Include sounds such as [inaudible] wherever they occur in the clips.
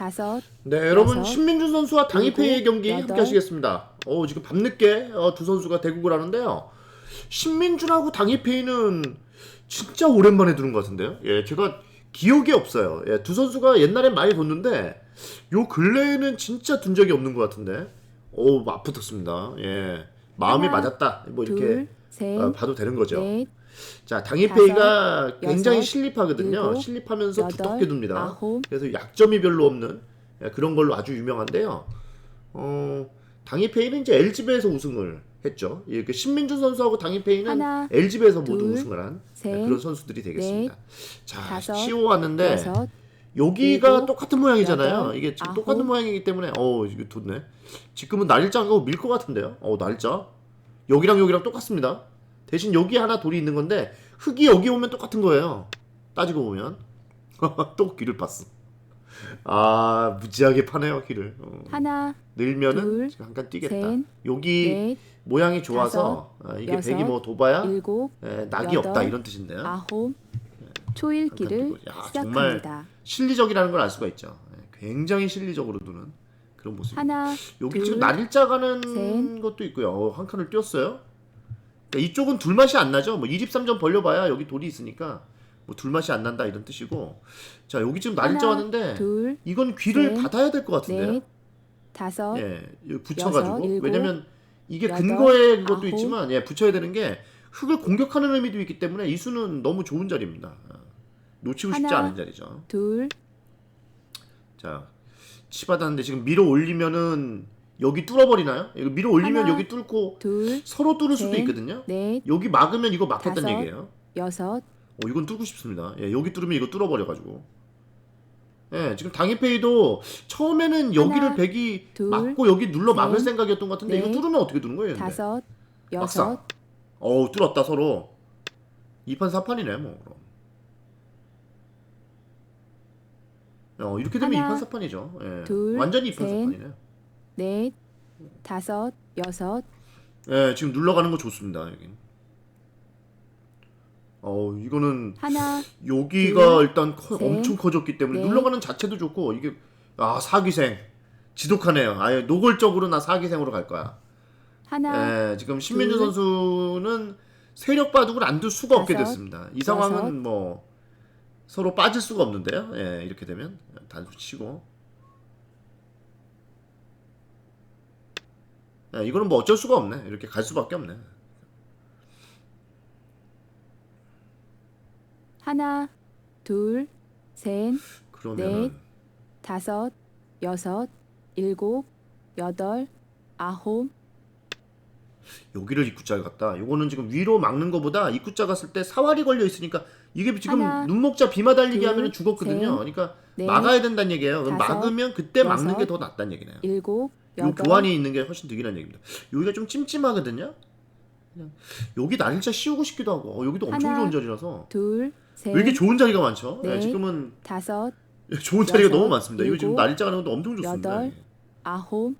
다섯, 네, 여러분 신민준 선수와 당이페이의 경기 함께 여덟. 하시겠습니다. 어, 지금 밤늦게 어, 두 선수가 대국을 하는데요. 신민준하고 당이페이는 진짜 오랜만에 두는 것 같은데요. 예, 제가 기억이 없어요. 예, 두 선수가 옛날엔 많이 뒀는데 요 근래에는 진짜 둔 적이 없는 것 같은데. 오, 맞붙었습니다. 예, 마음이 하나, 맞았다. 뭐 이렇게 둘, 셋, 어, 봐도 되는 거죠. 넷, 자, 당이페이가 다섯, 굉장히 여섯, 실립하거든요. 일곱, 실립하면서 여덟, 두텁게 둡니다. 아홉. 그래서 약점이 별로 없는 예, 그런 걸로 아주 유명한데요. 어, 당이페이는 이제 LG배에서 우승을 했죠. 예, 그 신민준 선수하고 당이페이는 하나, LG배에서 모두 둘, 우승을 한 셋, 예, 그런 선수들이 되겠습니다. 자, 다섯, 치고 왔는데 여섯, 여기가 일곱, 똑같은 모양이잖아요. 여덟, 이게 지금 아홉. 똑같은 모양이기 때문에 어 이거 좋네. 지금은 날짜가 밀것 같은데요. 어 날짜 여기랑 여기랑 똑같습니다. 대신 여기 하나 돌이 있는 건데 흙이 여기 오면 똑같은 거예요. 따지고 보면 [laughs] 또 길을 팠어. 아 무지하게 파네요 길을. 어. 하나, 늘면은 둘, 한칸 뛰겠다. 셋, 여기 넷, 모양이 좋아서 아, 이게 여섯, 백이 뭐 도봐야 일곱, 예, 낙이 여덟, 없다 이런 뜻인데요. 아홉, 초일기를 잠깐 두고. 야, 정말 시작합니다. 실리적이라는 걸 알 수가 있죠. 예, 굉장히 실리적으로 두는 그런 모습. 하나, 여기 둘, 지금 날일자 가는 셋. 것도 있고요. 어, 한 칸을 띄었어요. 그러니까 이쪽은 둘맛이 안 나죠. 뭐 23점 벌려봐야 여기 돌이 있으니까 뭐 둘맛이 안 난다 이런 뜻이고. 자 여기 지금 하나, 왔는데 둘, 이건 귀를 셋, 닫아야 될 것 같은데요. 넷, 다섯, 예, 여기 붙여가지고 여섯, 일곱, 왜냐면 이게 여덟, 그것도 아홉. 있지만 예, 붙여야 되는 게 흙을 공격하는 의미도 있기 때문에 이 수는 너무 좋은 자리입니다. 아, 놓치고 싶지 하나, 않은 자리죠. 둘, 자 치받았는데 지금 밀어 올리면은 여기 뚫어버리나요? 이거 밀어 올리면 하나, 여기 뚫고 둘, 서로 뚫을 수도 셋, 있거든요. 넷, 여기 막으면 이거 막혔다는 다섯. 얘기예요. 여섯, 어, 이건 뚫고 싶습니다. 예, 여기 뚫으면 이거 뚫어버려가지고. 예, 지금 당일페이도 처음에는 여기를 하나, 백이 둘, 막고 여기 눌러 막을 셋, 생각이었던 것 같은데 이거 넷, 뚫으면 어떻게 두는 거예요? 근데? 다섯, 막상. 여섯, 어우 뚫었다 서로 2판 4판이네 뭐 그럼 어 이렇게 되면 하나, 2판 4판이죠 예. 둘, 완전히 2판 셋. 4판이네 넷, 다섯, 여섯, 예 지금 눌러가는 거 좋습니다 여긴 어 이거는 하나, 여기가 둘, 일단 커, 셋, 엄청 커졌기 때문에 넷. 눌러가는 자체도 좋고 이게 아 사기생 지독하네요 아예 노골적으로 나 사기생으로 갈 거야 하나, 예, 지금 신민주 둘, 선수는 세력 바둑을 안 둘 수가 없게 다섯, 됐습니다. 이 상황은 여섯. 뭐 서로 빠질 수가 없는데요. 예, 이렇게 되면 단수 치고. 예, 이거는 뭐 어쩔 수가 없네. 이렇게 갈 수밖에 없네. 하나, 둘, 셋, 그러면 넷. 다섯, 여섯, 일곱, 여덟, 아홉, 여기를 입구자를 갔다. 요거는 지금 위로 막는 거보다 입구자 갔을 때 사활이 걸려 있으니까 이게 지금 하나, 눈목자 비마 달리기 둘, 하면 죽었거든요. 셋, 그러니까 넷, 막아야 된다는 얘기예요. 그럼 다섯, 막으면 그때 막는 여섯, 게 더 낫다는 얘기네요. 일곱, 요 교환이 있는 게 훨씬 득이라는 얘기입니다. 여기가 좀 찜찜하거든요. 그냥 여기 날짜 씌우고 싶기도 하고 어, 여기도 엄청 하나, 좋은 자리라서 둘, 셋, 왜 이렇게 좋은 자리가 많죠? 네, 넷, 지금은 다섯, [laughs] 좋은 자리가 여섯, 너무 많습니다. 이거 지금 일곱, 날짜 가는 것도 엄청 좋습니다. 여덟, 아홉,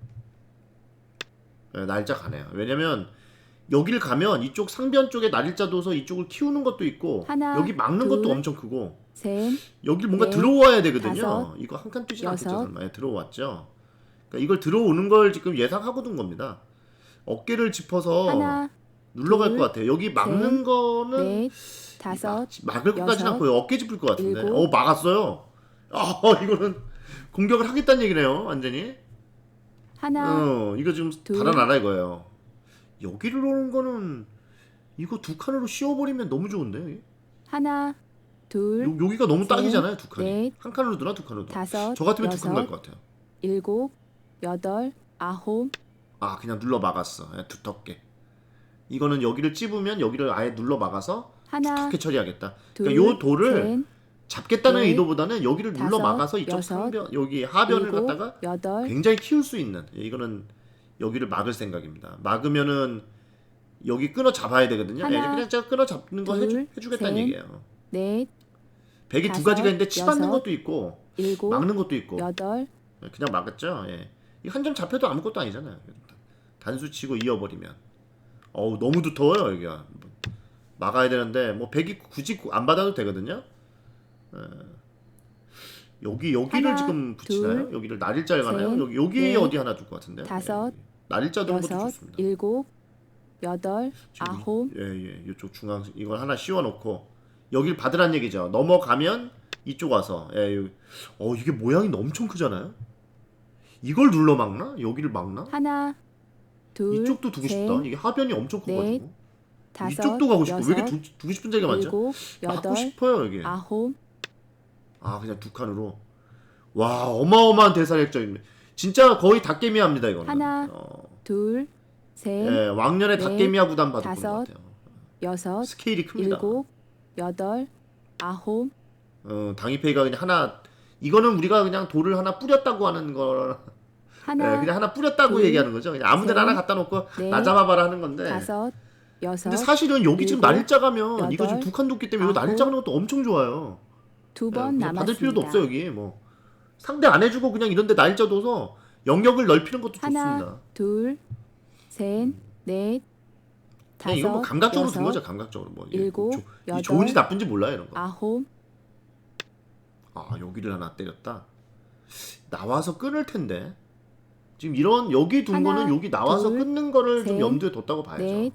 네, 날짜 가네요. 왜냐면 여기를 가면 이쪽 상변 쪽에 날일자 둬서 이쪽을 키우는 것도 있고 하나, 여기 막는 것도 둘, 엄청 크고 셋, 여길 뭔가 넷, 들어와야 되거든요. 다섯, 이거 한 칸 뛰지 않겠죠, 여섯. 설마. 예, 들어왔죠. 그러니까 이걸 들어오는 걸 지금 예상하고 둔 겁니다. 어깨를 짚어서 하나, 눌러갈 둘, 것 같아요. 여기 막는 거는 넷, 다섯, 막, 을것 같지는 여섯, 않고요. 어깨 짚을 것 같은데. 일곱. 어 막았어요. 아 [laughs] 이거는 공격을 하겠다는 얘기네요. 완전히. 하나, 어 이거 지금 둘. 달아나라 이거예요. 여기를 오는 거는 이거 두 칸으로 씌워버리면 너무 좋은데. 하나, 둘, 요, 여기가 너무 셋, 딱이잖아요. 두 칸이. 넷, 한 칸으로 두나 두 칸으로 두나. 다섯, 저 같으면 두 칸 갈 것 같아요. 일곱, 여덟, 아홉, 아 그냥 눌러 막았어. 예, 두텁게. 이거는 여기를 찝으면 여기를 아예 눌러 막아서 하나, 두텁게 처리하겠다. 둘, 그러니까 요 돌을 셋, 잡겠다는 넷, 의도보다는 여기를 눌러 다섯, 막아서 이쪽 여섯, 상변 여기 하변을 일곱, 갖다가 여덟, 굉장히 키울 수 있는 예, 이거는 여기를 막을 생각입니다. 막으면은 여기 끊어 잡아야 되거든요. 예, 하나, 그냥 제가 끊어 잡는 거 둘, 해주, 해주겠다는 셋, 얘기예요. 넷, 백이 두 다섯, 가지가 있는데 치받는 여섯, 것도 있고 일곱, 막는 것도 있고 여덟, 예, 그냥 막았죠. 예. 한 점 잡혀도 아무것도 아니잖아요. 단수 치고 이어버리면 어우 너무 두터워요 여기가 막아야 되는데 뭐 백이 굳이 안 받아도 되거든요. 예. 여기 여기를 하나, 지금 붙이나요? 둘, 여기를 날일자를 가나요? 셋, 여기 여기 넷, 어디 하나 둘것 같은데. 다섯, 예, 날일자 두는 것도 여섯, 좋습니다. 일곱, 여덟, 아홉, 예, 예. 이쪽 중앙 이걸 하나 씌워 놓고 여길 받으란 얘기죠. 넘어가면 이쪽 와서 예, 여기. 어, 이게 모양이 엄청 크잖아요. 이걸 눌러 막나? 여기를 막나? 하나, 둘, 이쪽도 두고 셋, 싶다. 이게 하변이 엄청 커 넷, 가지고. 다섯, 이쪽도 가고 싶고 왜 이렇게 두, 두고 싶은 자기가 많죠? 일곱, 여덟, 싶어요, 이게. 아홉, 아 그냥 두 칸으로 와 어마어마한 대사력적입니다 진짜 거의 닭개미합니다 이거는 하나, 어, 둘, 셋, 예, 왕년의 넷, 닭개미야 부담 받았던 것 다섯, 같아요 여섯, 스케일이 큽니다 일곱, 여덟, 아홉, 어, 당이페이가 그냥 하나 이거는 우리가 그냥 돌을 하나 뿌렸다고 하는 걸 하나, 예, 그냥 하나 뿌렸다고 둘, 얘기하는 거죠 그냥 아무 데나 셋, 하나 갖다 놓고 넷, 나 잡아봐라 하는 건데 다섯, 여섯, 근데 사실은 여기 지금 일곱, 날일자 가면 이거 지금 여덟, 두칸 뒀기 때문에 이거 아홉, 날일자 가는 것도 엄청 좋아요 두 예, 번 남았습니다. 받을 필요도 없어요 여기 뭐 상대 안 해주고 그냥 이런데 날짜 둬서 영역을 넓히는 것도 하나, 좋습니다. 둘, 셋, 넷, 그냥 이건 뭐 다섯, 감각적으로 여섯, 둔 거죠 감각적으로 뭐 일곱, 조- 여덟, 좋은지 나쁜지 몰라요 이런 거. 아홉, 아 여기를 하나 때렸다. 나와서 끊을 텐데 지금 이런 여기 둔 하나, 거는 여기 나와서 둘, 끊는 거를 좀 셋, 염두에 뒀다고 봐야죠. 넷,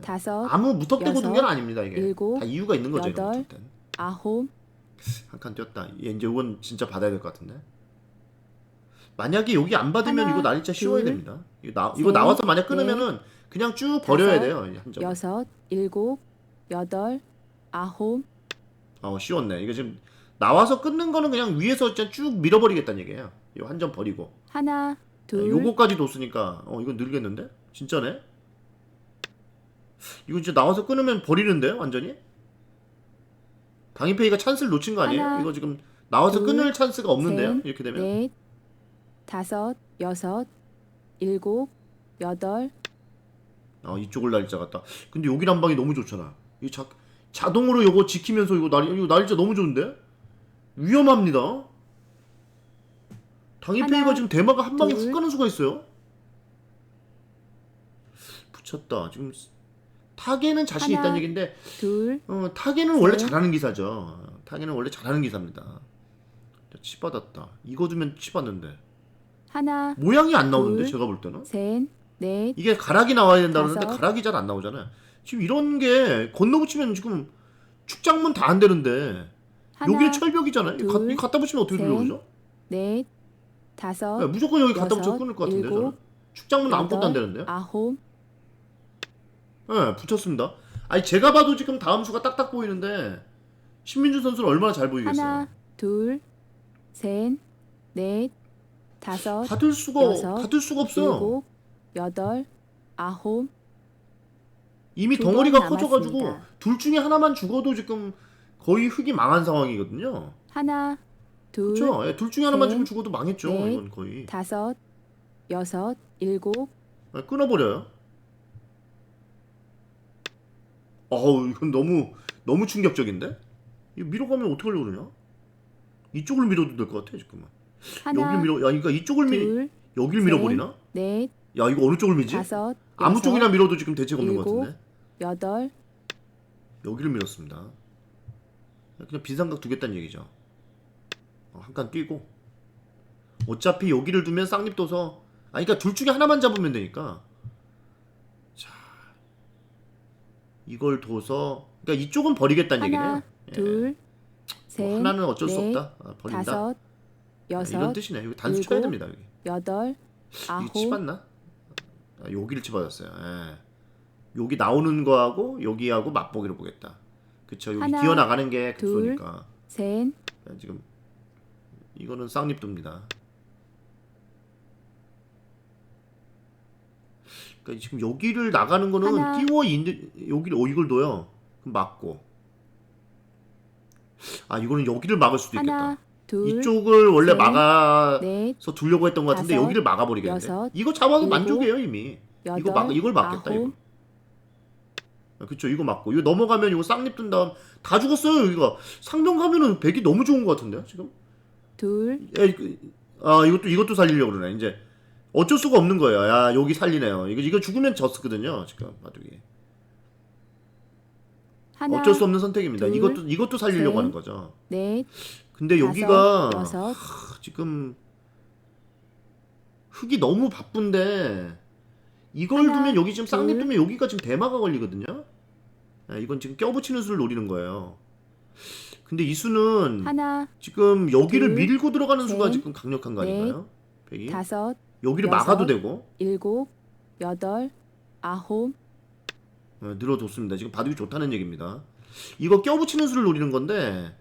다섯, 아무 무턱대고 둔건 여섯, 아닙니다 이게. 일곱, 다 이유가 있는 거죠 이런 여덟. 아홉, 한칸 띄었다. 얘 이제 이건 진짜 받아야 될 것 같은데. 만약에 여기 안 받으면 하나, 이거 날짜 씌워야 둘, 됩니다. 이거, 나, 이거 셋, 나와서 만약 끊으면은 그냥 쭉 버려야 다섯, 돼요. 한 점. 여섯, 일곱, 여덟, 아홉, 어 쉬웠네. 이거 지금 나와서 끊는 거는 그냥 위에서 그냥 쭉 밀어버리겠다는 얘기예요. 이거 한점 버리고. 하나, 둘, 요거까지 뒀으니까 어 이거 늘겠는데? 진짜네? 이거 진짜 나와서 끊으면 버리는데 완전히? 당인페이가 찬스를 놓친 거 아니에요? 하나, 이거 지금 나와서 둘, 끊을 찬스가 없는데요? 셋, 이렇게 되면? 넷, 다섯, 여섯, 일곱, 여덟, 아 이쪽을 날짜 같다. 근데 여기 한 방이 너무 좋잖아. 이 자, 자동으로 요거 지키면서 이거 날 이거 날짜 너무 좋은데? 위험합니다. 당일페이가 지금 대마가 한 방에 둘. 훅 가는 수가 있어요. 붙였다. 지금 타겟는 자신 하나, 있다는 얘긴데 둘, 어, 타겟는 원래 셋. 잘하는 기사죠. 타겟는 원래 잘하는 기사입니다. 자, 치 받았다. 이거 두면 치 받는데 하나, 모양이 안 나오는데 둘. 제가 볼 때는. 셋, 넷, 이게 가락이 나와야 된다 그러는데 다섯. 가락이 잘 안 나오잖아요. 지금 이런 게 건너붙이면 지금 축장문 다 안 되는데 하나, 여기는 철벽이잖아요. 가- 둘, 이거 갖다 붙이면 어떻게 셋, 들어오죠? 넷, 다섯, 네, 무조건 여기 갖다 붙여 끊을 것 같은데 일곱, 저는. 축장문 아무것도 안 되는데요? 아홉, 네, 붙였습니다. 아니 제가 봐도 지금 다음 수가 딱딱 보이는데 신민주 선수는 얼마나 잘 보이겠어요. 하나, 둘, 셋, 넷, 다섯, 받을 수가 여섯, 받을 수가 없어요. 일곱, 여덟, 아홉, 이미 덩어리가 커져가지고. 둘 중에 하나만 죽어도 지금 거의 흙이 망한 상황이거든요. 하나, 둘, 그렇죠? 예, 둘 중에 하나만 셋, 지금 죽어도 망했죠. 넷, 이건 거의 다섯, 여섯, 일곱, 예, 끊어버려요. 어우 이건 너무 너무 충격적인데? 이거 밀어가면 어떻게 하려고 그러냐? 이쪽을 밀어도 될 것 같아 지금은. 하나, 여기를 밀어, 야 그러니까 이쪽을 밀, 둘, 여기를 셋, 밀어버리나? 넷, 야 이거 어느 쪽을 밀지? 다섯, 아무 여섯, 쪽이나 밀어도 지금 대책 없는 것 일곱, 같은데. 여덟, 여기를 밀었습니다. 그냥 빈삼각 두겠다는 얘기죠. 어, 한칸 뛰고. 어차피 여기를 두면 쌍립 둬서 아니 그러니까 둘 중에 하나만 잡으면 되니까. 자. 이걸 둬서 그러니까 이쪽은 버리겠다는 하나, 얘기네요. 예. 둘, 뭐 셋, 하나는 어쩔 수 넷, 없다. 아, 버린다. 다섯, 아, 이런 여섯, 뜻이네. 이거 단수 쳐야 일곱, 됩니다. 여기. 여덟, 이거 아홉, 치봤나? 아, 여기를 치받았어요. 예. 여기 나오는 거하고 여기하고 맛보기를 보겠다. 그쵸? 여기 하나, 기어 나가는 게 둘, 급소니까. 셋, 자, 지금 이거는 쌍립도입니다. 그러니까 지금 여기를 나가는 거는 하나, 띄워 있는 여기를 어 이걸 둬요. 그럼 막고. 아 이거는 여기를 막을 수도 있겠다. 둘, 이쪽을 원래 셋, 막아서 넷, 두려고 했던 것 같은데 다섯, 여기를 막아버리겠네. 여섯, 이거 잡아도 일곱, 만족이에요 이미. 여덟, 이거 막 이걸 막겠다 아홉, 이거. 아, 그쵸. 이거 맞고. 이거 넘어가면 이거 쌍립 뜬 다음 다 죽었어요 여기가. 상병 가면은 백이 너무 좋은 것 같은데요 지금? 둘, 야, 이거, 아 이것도 이것도 살리려고 그러네. 이제 어쩔 수가 없는 거예요. 야 여기 살리네요. 이거 이거 죽으면 졌었거든요 지금. 바둑이. 하나, 어쩔 수 없는 선택입니다. 둘, 이것도 이것도 살리려고 셋, 하는 거죠. 넷, 근데 여기가 여섯, 지금 흙이 너무 바쁜데 이걸 하나, 두면 여기 지금 쌍립 둘. 두면 여기가 지금 대마가 걸리거든요. 아, 이건 지금 껴붙이는 수를 노리는 거예요. 근데 이 수는 하나, 지금 여기를 둘, 밀고 들어가는 수가 셋, 지금 강력한 거 아닌가요? 백이 다섯, 여기를 여섯, 막아도 되고 일곱, 여덟, 아홉, 어, 늘어뒀습니다. 지금 바둑이 좋다는 얘기입니다. 이거 껴붙이는 수를 노리는 건데,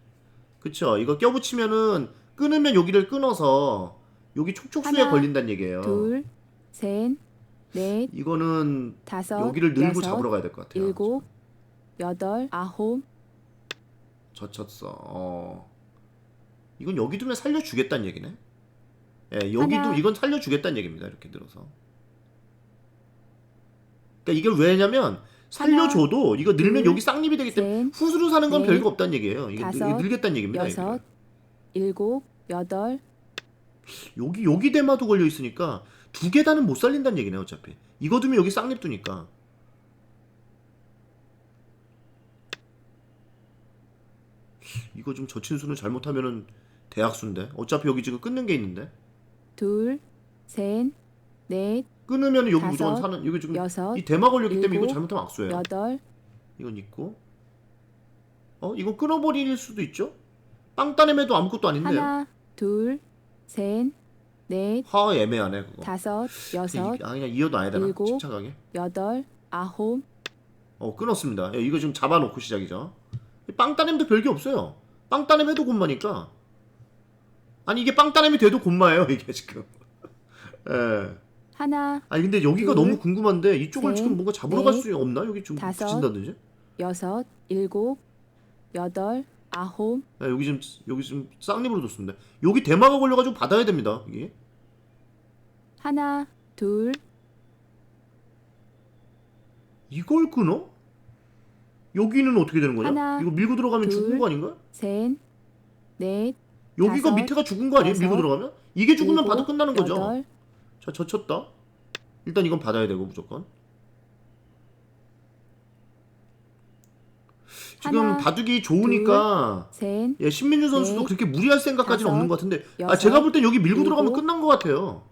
그쵸? 이거 껴붙이면은 끊으면 여기를 끊어서 여기 촉촉수에 하나, 걸린다는 얘기예요. 둘, 셋, 넷, 이거는 다섯, 여기를 늘고 여섯, 잡으러 가야 될 것 같아요. 일곱, 여덟, 아홉, 젖혔어. 어. 이건 여기 두면 살려주겠다는 얘기네. 예, 여기도 하나, 이건 살려주겠다는 얘기입니다. 이렇게 들어서. 그러니까 이걸 왜냐면 살려줘도 이거 늘면 둘, 여기 쌍립이 되기 때문에 셋, 후수로 사는 건 넷, 별거 없다는 얘기예요. 이게 다섯, 늘, 늘겠다는 얘기입니다. 여섯, 여기가. 일곱, 여덟, 여기 여기 대마도 걸려 있으니까 두 계단은 못 살린다는 얘기네 어차피. 이거 두면 여기 쌍립 두니까. 이거 좀 젖힌 수는 잘못하면은 대학수인데. 어차피 여기 지금 끊는 게 있는데. 둘, 셋, 넷, 끊으면 여기 무조건 사는 이거 지금 여섯, 이 대마 걸렸기 때문에 이거 일곱, 잘못하면 악수예요. 여덟, 이건 있고. 어 이거 끊어버릴 수도 있죠. 빵 따내매도 아무것도 아닌데. 하나, 둘, 셋, 넷, 하 애매하네 그거. 다섯, 여섯, 이- 아 그냥 이어도 아야 되나? 일곱, 침착하게. 여덟, 아홉, 어 끊었습니다. 예, 이거 좀 잡아놓고 시작이죠. 빵 따냄도 별게 없어요. 빵 따냄 해도 곤마니까. 아니 이게 빵 따냄이 돼도 곤마예요 이게 지금. [laughs] 예. 하나, 아니 근데 여기가 둘, 너무 궁금한데 이쪽을 셋, 지금 뭔가 잡으러 넷, 갈수 없나? 여기 좀 다섯, 붙인다든지. 여섯, 일곱, 여덟, 아홉, 예, 여기 지금 여기 지금 쌍립으로 뒀습니다. 여기 대마가 걸려가지고 받아야 됩니다. 이게. 하나, 둘, 이걸 끊어? 여기는 어떻게 되는 거냐? 하나, 이거 밀고 들어가면 둘, 죽은 거 아닌가? 셋, 넷, 여기가 다섯, 밑에가 죽은 거 아니에요? 밀고 여섯, 들어가면? 이게 죽으면 일곱, 봐도 끝나는 거죠. 여덟, 자, 젖혔다. 일단 이건 받아야 되고 무조건. 지금 하나, 바둑이 좋으니까 셋, 예, 신민준 선수도 넷, 그렇게 무리할 생각까지는 다섯, 없는 것 같은데 아 여섯, 제가 볼 땐 여기 밀고 들어가면 끝난 것 같아요.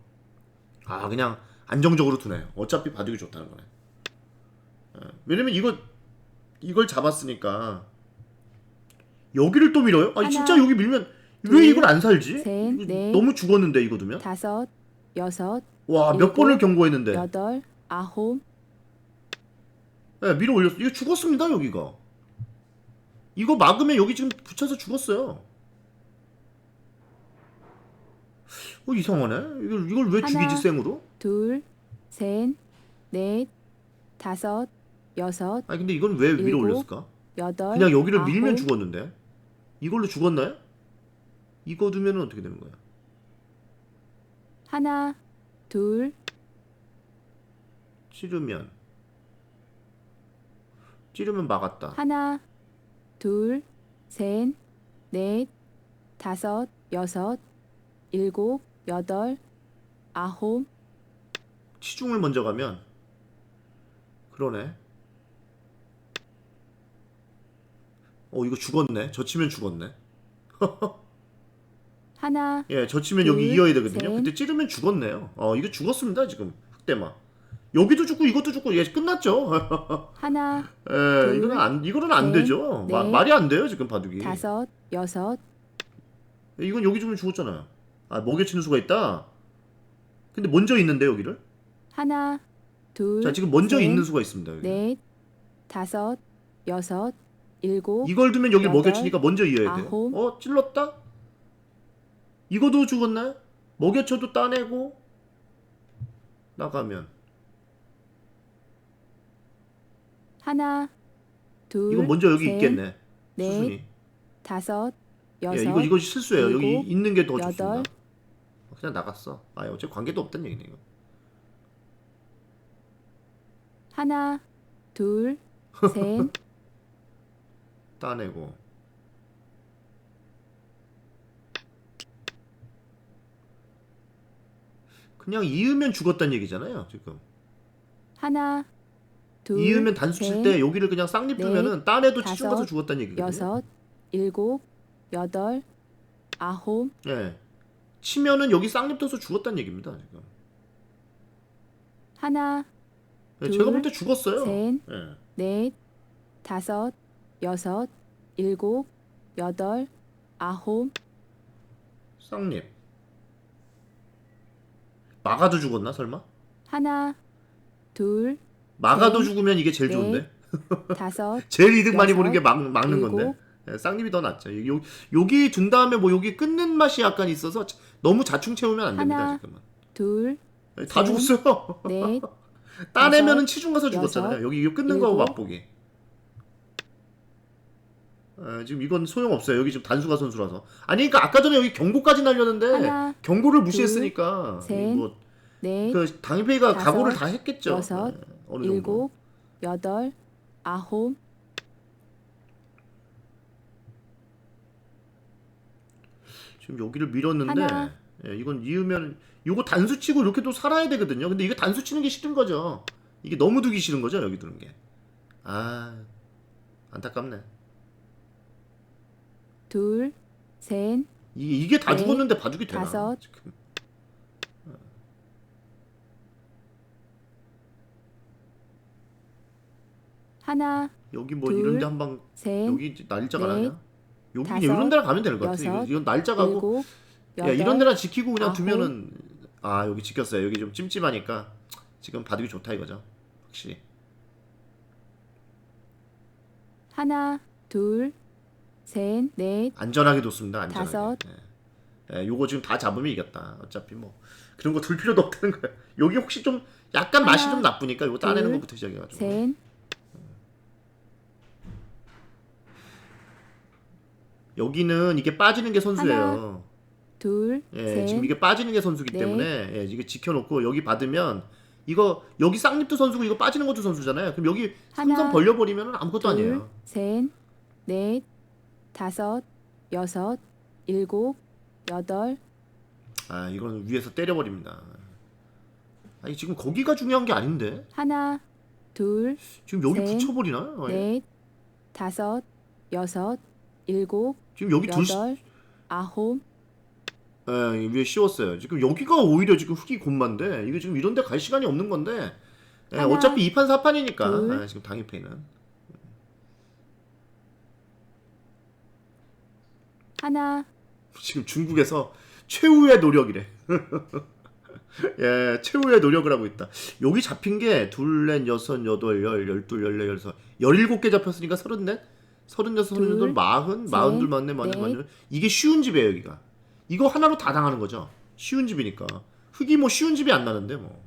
아 그냥 안정적으로 두네요. 어차피 바둑이 좋다는 거네. 예, 왜냐면 이거 이걸 잡았으니까 여기를 또 밀어요? 아니 하나, 진짜 여기 밀면 둘, 왜 이걸 안 살지? 셋, 이거 넷, 너무 죽었는데 이거 두면 다섯, 여섯, 와 몇 일곱, 번을 경고했는데 여덟, 아홉, 예, 밀어 올렸어. 이거 죽었습니다, 여기가. 이거 막으면 여기 지금 붙여서 죽었어요. 어, 이상하네. 이걸, 이걸 왜 하나, 죽이지, 생으로? 둘, 셋, 넷, 다섯, 여섯, 아니, 근데 이건 왜 일곱, 올렸을까? 여덟, 그냥 여기를 아홉, 밀면 죽었는데. 이걸로 죽었나요? 이거 두면은 어떻게 되는 거야? 하나, 둘, 찌르면. 찌르면 막았다. 하나, 둘, 셋, 넷, 다섯, 여섯, 일곱, 여덟, 아홉, 치중을 먼저 가면. 그러네. 어, 이거 죽었네. 젖히면 죽었네. [laughs] 하나, 예, 젖히면 둘, 여기 이어야 되거든요. 셋. 그때 찌르면 죽었네요. 어, 이거 죽었습니다, 지금. 흑대마. 여기도 죽고 이것도 죽고 예, 끝났죠. [laughs] 하나, 예, 둘, 이거는 안 이거는 안 셋, 되죠. 마- 넷, 말이 안 돼요, 지금 바둑이. 다섯, 여섯, 이건 여기 주면 죽었잖아요. 아, 먹여 치는 수가 있다. 근데 먼저 있는데 여기를? 하나, 둘, 자, 지금 먼저 셋, 있는 수가 있습니다, 여기. 넷, 다섯, 여섯, 일곱, 이걸 두면 여기 여덟, 먹여치니까 먼저 이어야 돼요. 아홉. 어, 찔렀다? 이거도 죽었나요? 먹여쳐도 따내고 나가면 하나, 둘, 이건 먼저 여기 셋, 있겠네. 넷, 수순이. 다섯, 여섯, 예, 이거 이거 실수예요. 여기 일곱, 있는 게 더 여덟. 좋습니다. 그냥 나갔어. 아, 어차피 관계도 없다는 얘기네 이거. 하나, 둘, 셋, 따내고. 그냥 이으면 죽었다는 얘기잖아요, 지금. 하나, 둘, 이으면 단수 칠 셋, 때 여기를 그냥 쌍립 넷, 두면은 따내도 다섯, 치중 가서 죽었다는 얘기거든요. 여섯, 일곱, 여덟, 아홉, 예. 치면은 여기 쌍립 떠서 죽었다는 얘기입니다. 지금. 하나, 예, 둘, 제가 볼 때 죽었어요. 셋, 예. 넷, 다섯, 여섯, 일곱, 여덟, 아홉, 쌍립. 마가도 죽었나 설마? 하나, 둘, 마가도 셋, 죽으면 이게 제일 넷, 좋은데. 다섯, [laughs] 제일 이득 많이 여섯, 보는 게 막, 막는 일곱. 건데. 예, 쌍립이 더 낫죠. 요, 여기 둔 다음에 뭐 여기 끊는 맛이 약간 있어서 자- 너무 자충 채우면 안 됩니다. 하나, 지금은. 둘, 예, 다 셋, 죽었어요. 넷, [laughs] 따내면은 치중 가서 죽었잖아요. 여기 이거 끊는 거하고 일곱. 맛보기. 아, 지금 이건 소용 없어요. 여기 지금 단수가 선수라서. 아니 그러니까 아까 전에 여기 경고까지 날렸는데 하나, 경고를 무시했으니까 셋, 뭐 넷, 그 당일페이가 다섯, 각오를 다 했겠죠. 여섯, 예, 어느 정도. 일곱, 여덟, 아홉, 지금 여기를 밀었는데 하나. 예, 이건 이으면 이거 단수 치고 이렇게 또 살아야 되거든요. 근데 이거 단수 치는 게 싫은 거죠. 이게 너무 두기 싫은 거죠. 여기 두는 게. 아 안타깝네. 둘, 셋, 이게, 이게 다 넷, 죽었는데 봐주기 되나? 다섯. 지금. 하나, 여기 뭐 둘, 이런 데 한방 셋, 여기 이제 날짜가 넷, 나냐? 여기 다섯, 이런 데나 가면 되는 것 같아. 여섯, 이건 날짜 가고 일곱, 야 여덟, 이런 데나 지키고 그냥 아홉. 두면은 아 여기 지켰어요. 여기 좀 찜찜하니까 지금 봐두기 좋다 이거죠. 확실히. 하나, 둘, 셋, 넷, 안전하게 뒀습니다. 안전하게. 다섯. 예. 예, 요거 지금 다 잡으면 이겼다. 어차피 뭐 그런 거 둘 필요도 없다는 거야. 여기 혹시 좀 약간 맛이 하나, 좀 나쁘니까 요거 따내는 둘, 것부터 시작해가지고. 셋, 여기는 이게 빠지는 게 선수예요. 둘, 예, 셋, 지금 이게 빠지는 게 선수기 넷. 때문에 예, 이게 지켜놓고 여기 받으면 이거 여기 쌍립도 선수고 이거 빠지는 것도 선수잖아요. 그럼 여기 하나, 삼선 벌려버리면 아무것도 둘, 아니에요. 셋, 넷, 다섯, 여섯, 일곱, 여덟, 아 이거는 위에서 때려버립니다. 아니 지금 거기가 중요한 게 아닌데 하나, 둘, 지금 여기 셋, 붙여버리나요? 예. 넷, 다섯, 여섯, 일곱, 지금 여기 둘 여덟, 아홉, 예, 위에 씌웠어요. 지금 여기가 오히려 지금 흙이 곤만데 이게 지금 이런데 갈 시간이 없는 건데 예, 하나, 어차피 2판 4판이니까 둘. 아, 지금 당일페이는 하나, 지금 중국에서 최후의 노력이래. [laughs] 예, 최후의 노력을 하고 있다. 여기 잡힌 게 둘, 넷, 여섯, 여덟, 열, 열둘, 열네, 열여섯, 열일곱 개 잡혔으니까 서른넷, 서른여섯, 서른여덟, 둘, 마흔, 마흔둘, 마흔넷, 넷. 마흔여덟. 이게 쉬운 집이에요, 여기가. 이거 하나로 다 당하는 거죠. 쉬운 집이니까. 흙이 뭐 쉬운 집이 안 나는데 뭐.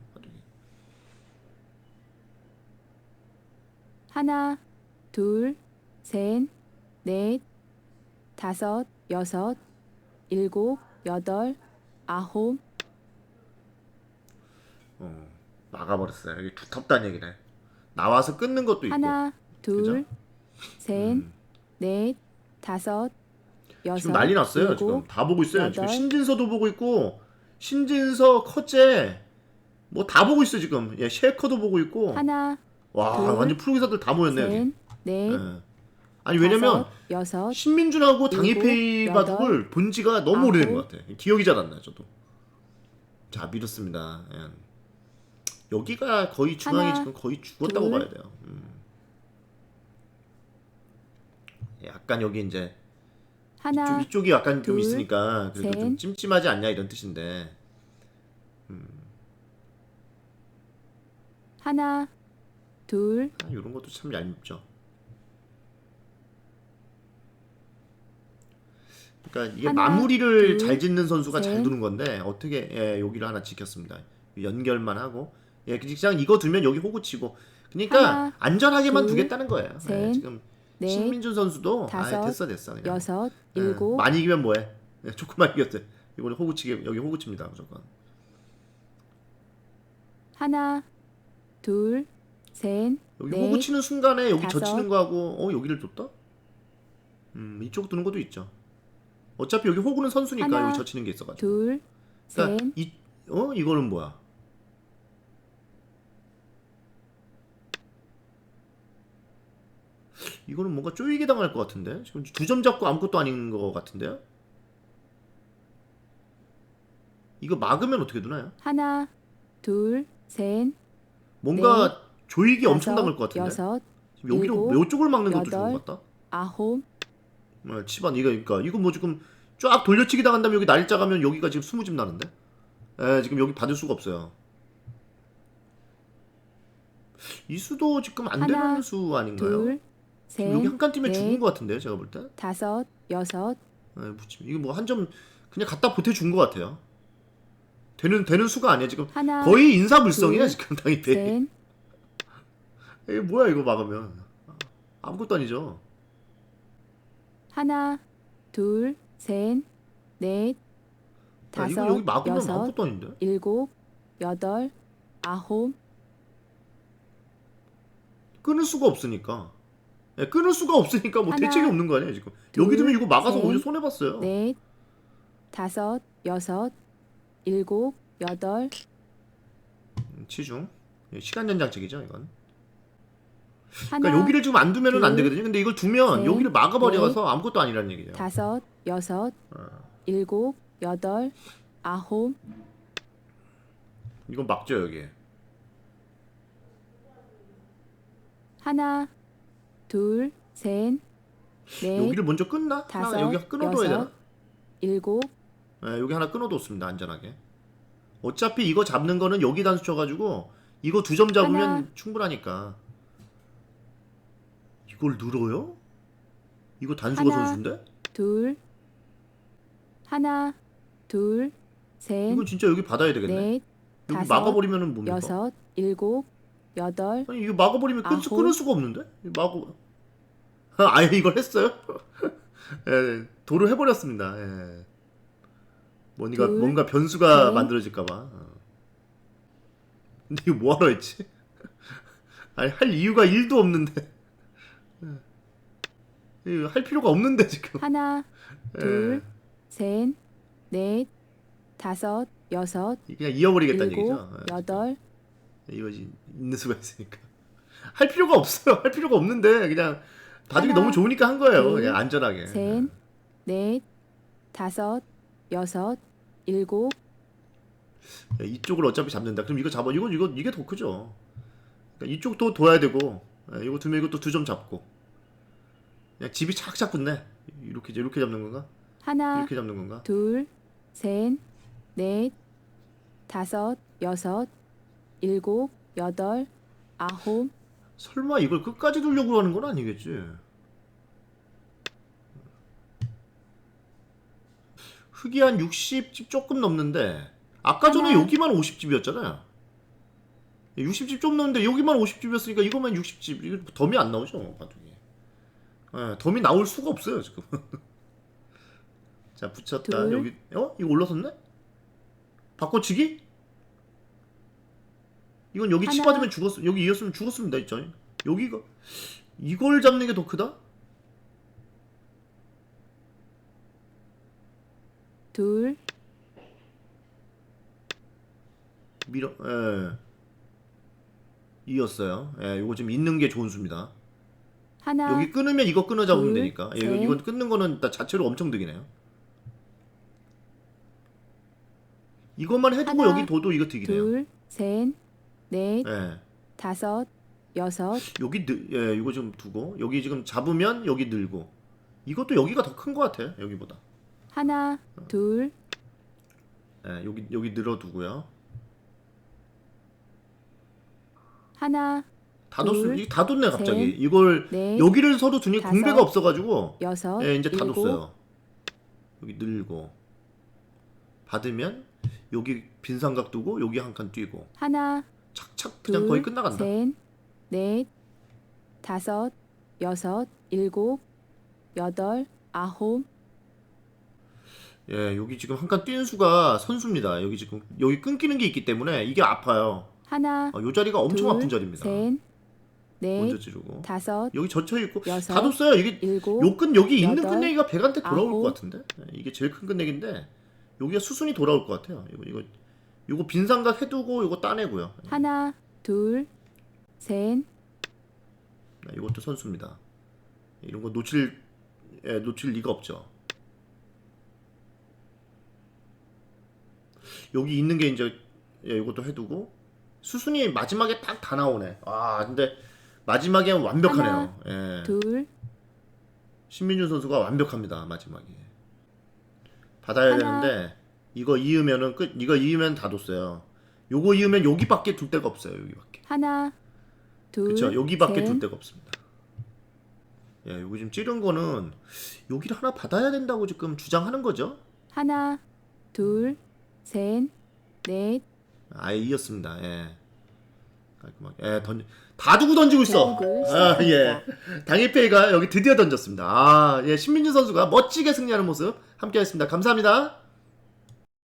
하나, 둘, 셋, 넷, 다섯, 여섯, 일곱, 여덟, 아홉, 어, 막아버렸어요. 여기 두텁다는 얘기네. 나와서 끊는 것도 있고. 하나, 둘, 그죠? 셋, 음. 넷, 다섯, 여섯, 지금 난리 났어요. 지금 일곱, 다 보고 있어요. 지금 여덟. 신진서도 보고 있고 신진서 컷제 뭐 다 보고 있어 지금. 예, 쉐커도 보고 있고. 하나, 와 둘, 완전 프로 기사들 다 모였네 여기. 셋, 넷, 예. 아니 왜냐면 여섯, 신민준하고 당일페이 바둑을 본 지가 너무 아홉. 오래된 것 같아. 기억이 잘 안 나요 저도. 자 밀었습니다. 예. 여기가 거의 중앙이 하나, 지금 거의 죽었다고 둘. 봐야 돼요. 음. 약간 여기 이제 하나, 이쪽, 이쪽이 약간 좀 둘, 있으니까 그래도 셋. 좀 찜찜하지 않냐 이런 뜻인데 하나, 둘, 아, 이런 것도 참 얄밉죠. 그러니까 이게 하나, 마무리를 둘, 잘 짓는 선수가 잘 셋. 두는 건데 어떻게 예, 여기를 하나 지켰습니다. 연결만 하고 예, 그냥 이거 두면 여기 호구 치고 그러니까 하나, 안전하게만 둘, 두겠다는 거예요. 예, 셋, 지금 넷, 신민준 선수도 아, 다섯, 됐어 됐어 그냥 여섯, 예, 일곱, 많이 이기면 뭐해? 예, 조금만 이겼대. 이번에 호구 치게 여기 호구 칩니다 무조건. 하나, 둘, 셋, 여기 넷, 호구 치는 순간에 여기 다섯. 젖히는 거하고 어 여기를 줬다? 음 이쪽 두는 것도 있죠. 어차피 여기 호구는 선수니까 하나, 여기 젖히는 게 있어가지고. 둘, 그러니까 셋, 이, 어 이거는 뭐야? 이거는 뭔가 쪼이게 당할 것 같은데 지금 두 점 잡고 아무것도 아닌 것 같은데요? 이거 막으면 어떻게 되나요? 하나, 둘, 셋, 뭔가 조이기 다섯, 엄청 나올 것 같은데. 여섯, 지금 여기로 일곱, 요쪽을 막는 것도 좋은 여덟, 것 같다. 아홉, 어, 치반 이거 그러니까 이거 뭐 지금 쫙 돌려치기 당한 다음에 여기 날짜 가면 여기가 지금 20집 나는데. 에 지금 여기 받을 수가 없어요. 이 수도 지금 안 되는 하나, 수 아닌가요? 둘, 셋, 여기 한칸 뛰면 넷, 죽은 것 같은데요, 제가 볼 때. 다섯, 여섯, 에, 붙임. 이거 뭐 한 점 그냥 갖다 보태준 것 같아요. 되는 되는 수가 아니야 지금. 하나, 거의 인사불성이야 둘, 지금 당연히. 셋, [laughs] 이게 뭐야 이거 막으면 아무것도 아니죠. 하나, 둘, 셋, 넷, 야, 이거 다섯, 여기 막으면 여섯, 아무것도 아닌데. 일곱, 여덟, 아홉, 끊을 수가 없으니까. 예, 끊을 수가 없으니까 뭐 하나, 대책이 없는 거 아니에요 지금. 둘, 여기 두면 이거 막아서 셋, 오히려 손해 봤어요. 넷, 다섯, 여섯, 일곱, 여덟, 치중. 예, 시간 연장책이죠 이건. 하나, 그러니까 여기를 지금 안 두면은 안 둘, 되거든요. 근데 이걸 두면 셋, 여기를 막아버려서 아무것도 아니라는 얘기죠. 다섯, 여섯, 어, 일곱, 여덟, 아홉, 이건 막죠 여기. 하나, 둘, 셋, 넷, 여기를 먼저 끊나? 하나 다섯, 여기 끊어둬야 되나? 여섯, 일곱, 예, 여기 하나 끊어뒀습니다 안전하게. 어차피 이거 잡는 거는 여기 단수 쳐가지고 이거 두 점 잡으면 하나. 충분하니까. 이걸 늘어요? 이거 단수가 하나. 선수인데? 둘, 하나, 둘, 셋, 이거 진짜 여기 받아야 되겠네. 넷, 여기 다섯, 막아버리면은 뭡니까? 여섯, 일곱, 여덟, 아니 이거 막아버리면 끊, 아홉. 끊을 수가 없는데? 이거 막어. [laughs] 아예 이걸 했어요? [laughs] 예, 도로 해버렸습니다. 예. 뭔가 둘, 뭔가 변수가 셋. 만들어질까봐. 어. 근데 이거 뭐하러 했지? [laughs] 아니 할 이유가 1도 없는데. 예. 할 필요가 없는데 지금. 하나, 예. 둘, 셋, 넷, 다섯, 여섯, 그냥 이어버리겠다는 일곱, 얘기죠. 예. 여덟, 이거지 있는 수가 있으니까 할 필요가 없어요. 할 필요가 없는데 그냥 바둑이 하나, 너무 좋으니까 한 거예요. 둘, 그냥 안전하게. 셋, 넷, 다섯, 여섯, 일곱, 예, 이쪽을 어차피 잡는다. 그럼 이거 잡아. 이거 이거 이게 더 크죠. 그러니까 이쪽도 둬야 되고 예, 이거 두면 이것도 두 점 잡고. 그냥 집이 착착 붙네. 이렇게 이렇게 잡는 건가? 하나, 이렇게 잡는 건가? 둘, 셋, 넷, 다섯, 여섯, 일곱, 여덟, 아홉, 설마 이걸 끝까지 두려고 하는 건 아니겠지? 흙이 한 60집 조금 넘는데 아까 전에 하나. 여기만 50집이었잖아요. 60집 좀 넘는데 여기만 50집이었으니까 이거만 60집 이거 덤이 안 나오죠 바둑이. 예, 덤이 나올 수가 없어요 지금. [laughs] 자 붙였다 둘. 여기 어 이거 올라섰네? 바꿔치기? 이건 여기 치 하나. 받으면 죽었어. 여기 이었으면 죽었습니다, 있죠. 여기가 이걸 잡는 게 더 크다? 둘, 밀어, 예. 이었어요. 예, 요거 지금 있는 게 좋은 수입니다. 하나, 여기 끊으면 이거 끊어 잡으면 둘, 되니까. 예, 셋. 이건 끊는 거는 일단 자체로 엄청 득이네요. 이것만 해두고 하나, 여기 둬도 이거 득이네요. 둘, 셋, 넷, 예. 다섯, 여섯, 여기 늘, 예, 이거 좀 두고 여기 지금 잡으면 여기 늘고. 이것도 여기가 더 큰 것 같아. 여기보다. 하나, 둘, 예, 여기 여기 늘어두고요. 하나, 다 둘, 뒀어. 이게 다 뒀네 갑자기. 셋, 이걸 넷, 여기를 서로 다섯, 공배가 없어가지고 여섯, 예, 이제 다 일곱, 뒀어요. 여기 늘고 받으면 여기 빈 삼각 두고 여기 한 칸 뛰고 하나, 착착 그냥 둘, 거의 끝나간다. 셋, 넷, 다섯, 여섯, 일곱, 여덟, 아홉, 예, 여기 지금 한 칸 뛰는 수가 선수입니다. 여기 지금 여기 끊기는 게 있기 때문에 이게 아파요. 하나, 어, 요 자리가 엄청 둘, 아픈 자리입니다. 셋, 먼저 넷, 찌르고 다섯, 여기 젖혀 있고 여섯, 다 뒀어요. 이게 일곱, 요끈 여기 있는 여덟, 끝내기가 백한테 돌아올 아홉. 것 같은데 예, 이게 제일 큰 끝내기인데 여기가 수순이 돌아올 것 같아요. 이거 이거 요거 빈 삼각 해두고 요거 따내고요. 하나, 둘, 셋, 네, 이것도 선수입니다. 이런 거 놓칠 예, 놓칠 리가 없죠. 여기 있는 게 이제 예, 이것도 해두고 수순이 마지막에 딱 다 나오네. 아 근데 마지막에 완벽하네요. 예. 둘, 신민준 선수가 완벽합니다 마지막에. 받아야 하나. 되는데 이거 이으면은 끝 이거 이으면 다 뒀어요. 요거 이으면 여기밖에 둘 데가 없어요 여기밖에. 하나, 둘, 그렇죠 여기밖에 셋, 둘 데가 없습니다. 예 요거 지금 찌른 거는 여기를 하나 받아야 된다고 지금 주장하는 거죠? 하나, 둘, 셋, 넷, 아예 이었습니다 예. 깔끔하게. 예 던 두고 던지고 있어. 대국을 아, 예. 당일페이가 여기 드디어 던졌습니다. 아 예 신민준 선수가 멋지게 승리하는 모습 함께 했습니다. 감사합니다